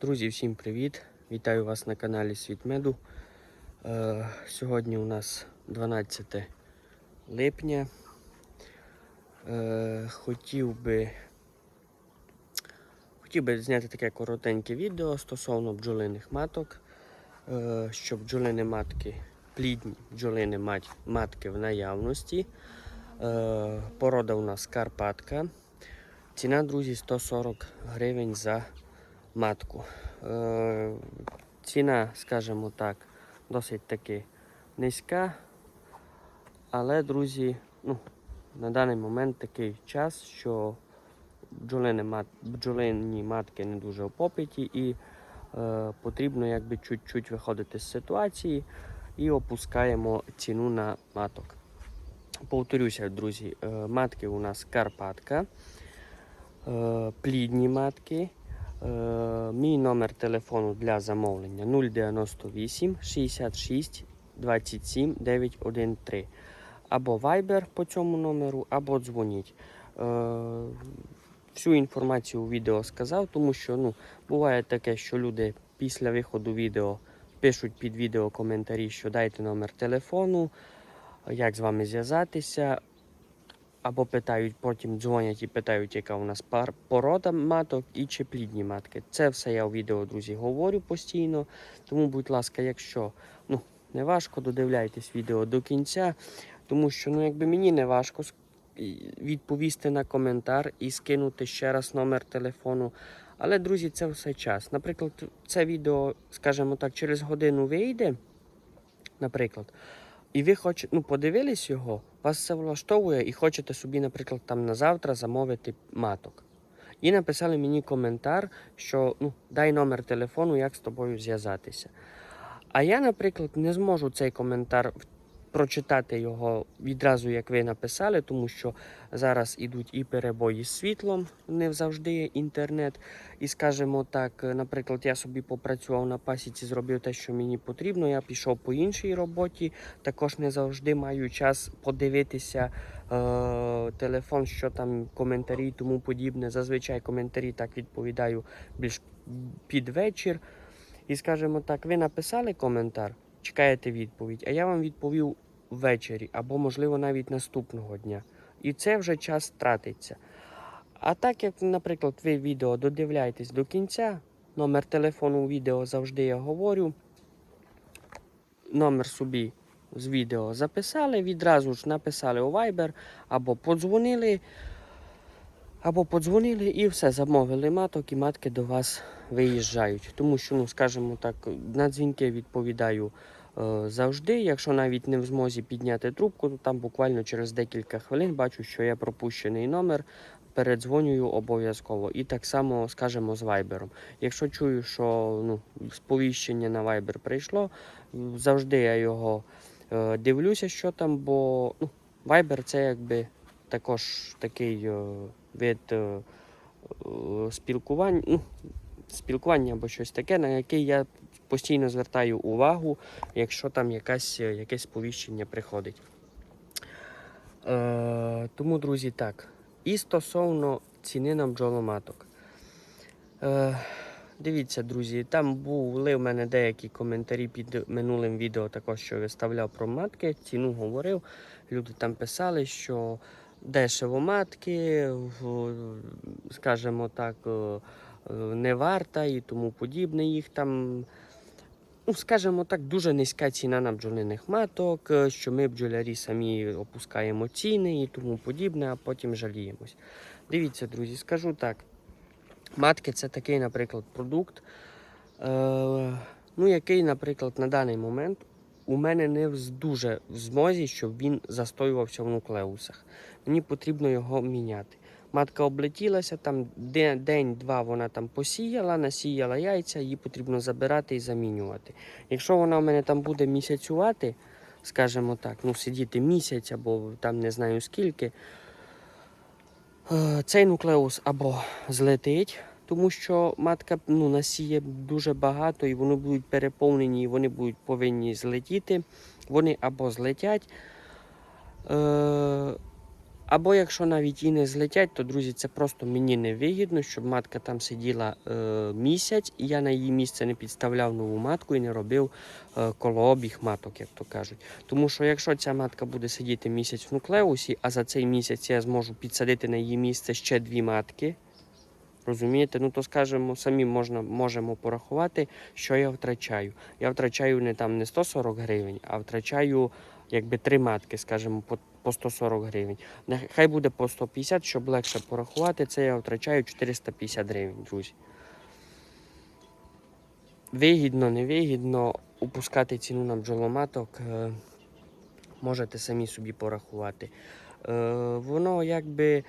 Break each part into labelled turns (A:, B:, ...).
A: Друзі, всім привіт! Вітаю вас на каналі Світ Меду. Е, сьогодні у нас 12 липня. Е, хотів би хотів би зняти таке коротеньке відео стосовно бджолиних маток, е, щоб бджолини матки, плідні бджолини матки в наявності. Е, порода у нас Карпатка. Ціна, друзі, 140 гривень за матку. Е, ціна, скажімо так, досить таки низька. Але, друзі, ну, на даний момент такий час, що бджолині матки не дуже попиті і е, потрібно якби чуть-чуть виходити з ситуації і опускаємо ціну на маток. Повторюся, друзі, е, матки у нас Карпатка, е, плідні матки. Е, Мій номер телефону для замовлення 098 66 27 913. Або Viber по цьому номеру, або дзвоніть. Е, Всю інформацію у відео сказав, тому що ну, буває таке, що люди після виходу відео пишуть під відео коментарі, що дайте номер телефону, як з вами зв'язатися. Або питають, потім дзвонять і питають, яка у нас пар, порода маток і чи плідні матки. Це все я у відео, друзі, говорю постійно. Тому, будь ласка, якщо ну, не важко, додивляйтесь відео до кінця, тому що ну, якби мені не важко відповісти на коментар і скинути ще раз номер телефону. Але, друзі, це все час. Наприклад, це відео, скажімо так, через годину вийде, наприклад. І ви хочете, ну, подивились його, вас це влаштовує і хочете собі, наприклад, там на завтра замовити маток. І написали мені коментар, що ну, дай номер телефону, як з тобою зв'язатися. А я, наприклад, не зможу цей коментар прочитати його відразу, як ви написали, тому що зараз ідуть і перебої з світлом, не завжди є інтернет. І скажімо так, наприклад, я собі попрацював на пасіці, зробив те, що мені потрібно. Я пішов по іншій роботі. Також не завжди маю час подивитися е, телефон, що там коментарі тому подібне. Зазвичай коментарі так відповідаю більш під вечір. І скажімо так, ви написали коментар, чекаєте відповідь, а я вам відповів ввечері або, можливо, навіть наступного дня. І це вже час тратиться. А так як, наприклад, ви відео додивляєтесь до кінця, номер телефону у відео завжди я говорю. Номер собі з відео записали, відразу ж написали у Viber або подзвонили, або подзвонили і все, замовили маток, і матки до вас виїжджають. Тому що, ну, скажімо так, на дзвінки відповідаю е, завжди. Якщо навіть не в змозі підняти трубку, то там буквально через декілька хвилин бачу, що є пропущений номер. Передзвонюю обов'язково. І так само, скажемо, з Вайбером. Якщо чую, що ну, сповіщення на Viber прийшло, завжди я його е, дивлюся, що там, бо ну, Viber це якби також такий е, вид е, е, спілкування, ну, спілкування або щось таке, на яке я постійно звертаю увагу, якщо там якась, е, якесь сповіщення приходить. Е, тому, друзі, так. І стосовно ціни на бджоломаток. Е, дивіться, друзі, там були в мене деякі коментарі під минулим відео, також що виставляв про матки, ціну говорив. Люди там писали, що дешево матки, скажімо так, е, не варта і тому подібне. Їх там, ну, скажімо так, дуже низька ціна на бджолиних маток, е, що ми бджолярі самі опускаємо ціни і тому подібне, а потім жаліємось. Дивіться, друзі, скажу так. Матки це такий, наприклад, продукт, е, ну, який, наприклад, на даний момент у мене не дуже в змозі, щоб він застоювався в нуклеусах. Мені потрібно його міняти. Матка облетілася, там де- день-два вона там посіяла, насіяла яйця, її потрібно забирати і замінювати. Якщо вона в мене там буде місяцювати, скажімо так, ну сидіти місяць або там не знаю скільки, е, цей нуклеус або злетить, тому що матка ну, насіє дуже багато і вони будуть переповнені, і вони будуть повинні злетіти. Вони або злетять. Е, Або якщо навіть і не злетять, то друзі, це просто мені не вигідно, щоб матка там сиділа е, місяць, і я на її місце не підставляв нову матку і не робив е, колообіг маток, як то кажуть. Тому що якщо ця матка буде сидіти місяць в нуклеусі, а за цей місяць я зможу підсадити на її місце ще дві матки. Розумієте, ну то скажемо, самі можна, можемо порахувати, що я втрачаю. Я втрачаю не там не 140 гривень, а втрачаю якби три матки, скажімо, по, по 140 гривень. Нехай буде по 150, щоб легше порахувати. Це я втрачаю 450 гривень, друзі. Вигідно, невигідно опускати ціну на бджоломаток. е, Можете самі собі порахувати. Е, Воно якби.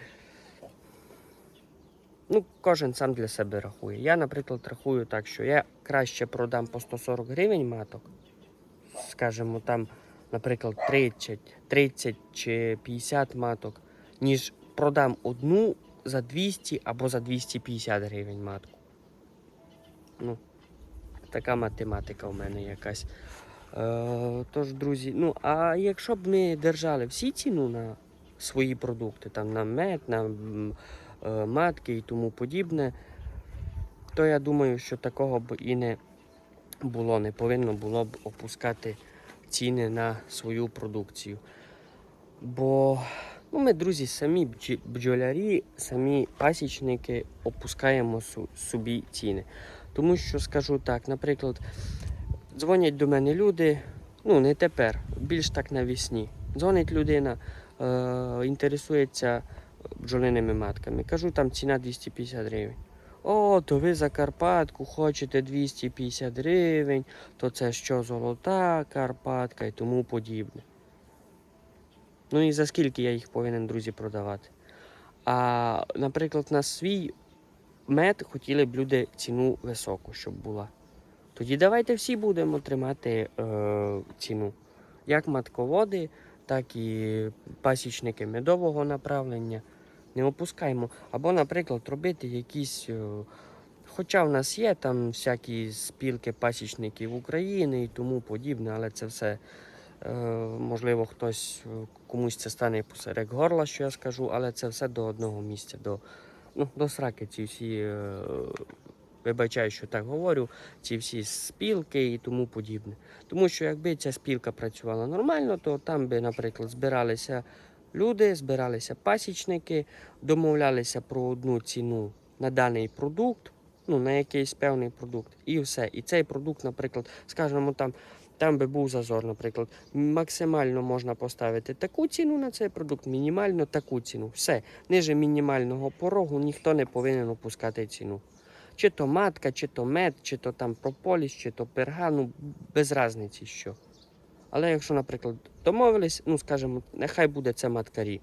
A: Ну, кожен сам для себе рахує. Я, наприклад, рахую так, що я краще продам по 140 гривень маток, скажімо, там, наприклад, 30, 30 чи 50 маток, ніж продам одну за 200 або за 250 гривень матку. Ну, така математика у мене якась. Е, тож, друзі, ну, а якщо б ми держали всі ціну на свої продукти, там на мед, на е, матки і тому подібне, то я думаю, що такого б і не було, не повинно було б опускати ціни на свою продукцію. Бо ну, ми, друзі, самі бджолярі, самі пасічники опускаємо собі ціни. Тому що скажу так, наприклад, дзвонять до мене люди, ну не тепер, більш так навісні. Дзвонить людина, е, інтересується бджолиними матками. Кажу, там ціна 250 гривень. О, то ви за Карпатку хочете 250 гривень, то це що золота Карпатка і тому подібне. Ну і за скільки я їх повинен, друзі, продавати. А, наприклад, на свій мед хотіли б люди ціну високу, щоб була. Тоді давайте всі будемо тримати е, ціну. Як матководи, так і пасічники медового направлення. Не опускаємо. Або, наприклад, робити якісь. е, Хоча в нас є там всякі спілки пасічників України і тому подібне, але це все е, можливо хтось е, комусь це стане посеред горла, що я скажу, але це все до одного місця, до, ну, до сраки ці всі. Вибачаю, що так говорю, ці всі спілки і тому подібне. Тому що якби ця спілка працювала нормально, то там би, наприклад, збиралися люди, збиралися пасічники, домовлялися про одну ціну на даний продукт, ну, на якийсь певний продукт, і все. І цей продукт, наприклад, скажімо, там, там би був зазор, наприклад, максимально можна поставити таку ціну на цей продукт, мінімально таку ціну. Все. Ниже мінімального порогу ніхто не повинен опускати ціну. Чи то матка, чи то мед, чи то там прополіс, чи то перга, ну без різниці що. Але якщо, наприклад, домовились, ну скажімо, нехай буде це маткарі,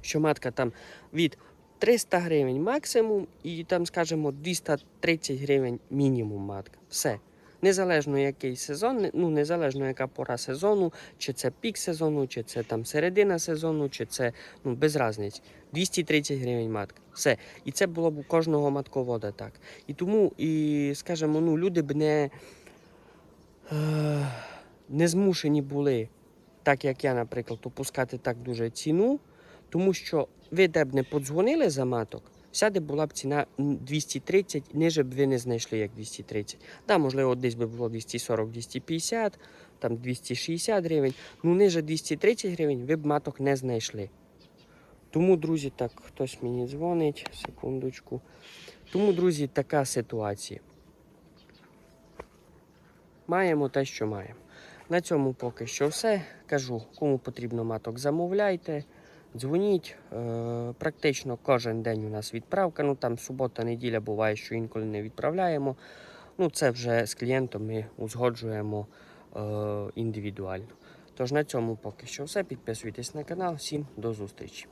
A: що матка там від 300 гривень максимум і там, скажімо, 230 гривень мінімум матка. Все. Незалежно який сезон, ну незалежно яка пора сезону, чи це пік сезону, чи це там середина сезону, чи це ну без різниці. 230 гривень матка. Все. І це було б у кожного матковода так. І тому, і, скажімо, ну, люди б не, е, не змушені були, так як я, наприклад, опускати так дуже ціну, тому що ви де б не подзвонили за маток, вся де була б ціна 230, ниже б ви не знайшли як 230. Да, можливо, десь би було 240-250, там 260 гривень. Ну, ниже 230 гривень ви б маток не знайшли. Тому, друзі, так, хтось мені дзвонить, секундочку. Тому, друзі, така ситуація. Маємо те, що маємо. На цьому поки що все. Кажу, кому потрібно маток, замовляйте, дзвоніть. Е, практично кожен день у нас відправка. Ну там субота, неділя буває, що інколи не відправляємо. Ну, це вже з клієнтом ми узгоджуємо е, індивідуально. Тож на цьому поки що все. Підписуйтесь на канал. Всім до зустрічі.